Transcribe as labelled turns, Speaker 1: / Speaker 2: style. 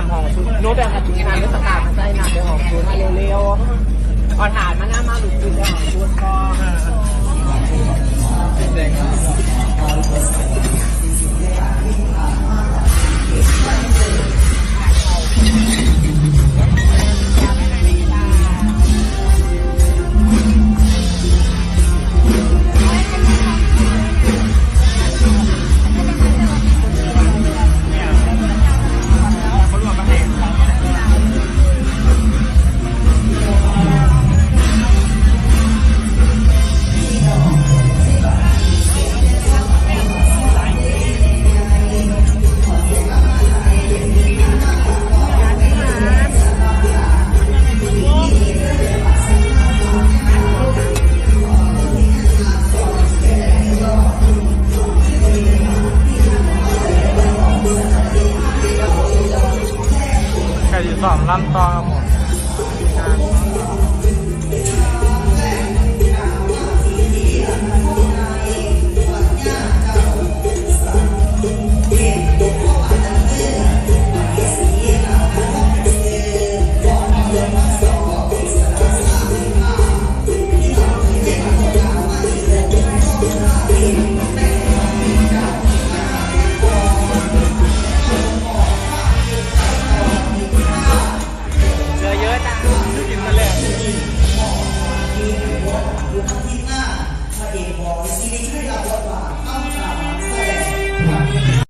Speaker 1: ามหองชุดโน้ตแบบชุดงานเลือกตาร์ทมาใส่หน้าไปห้องชุดมาเร็วๆพอถานมาหน้ามาหลุดอยู่ในห้องชุดก็
Speaker 2: สองลำต่อเรับผม
Speaker 1: 你去看我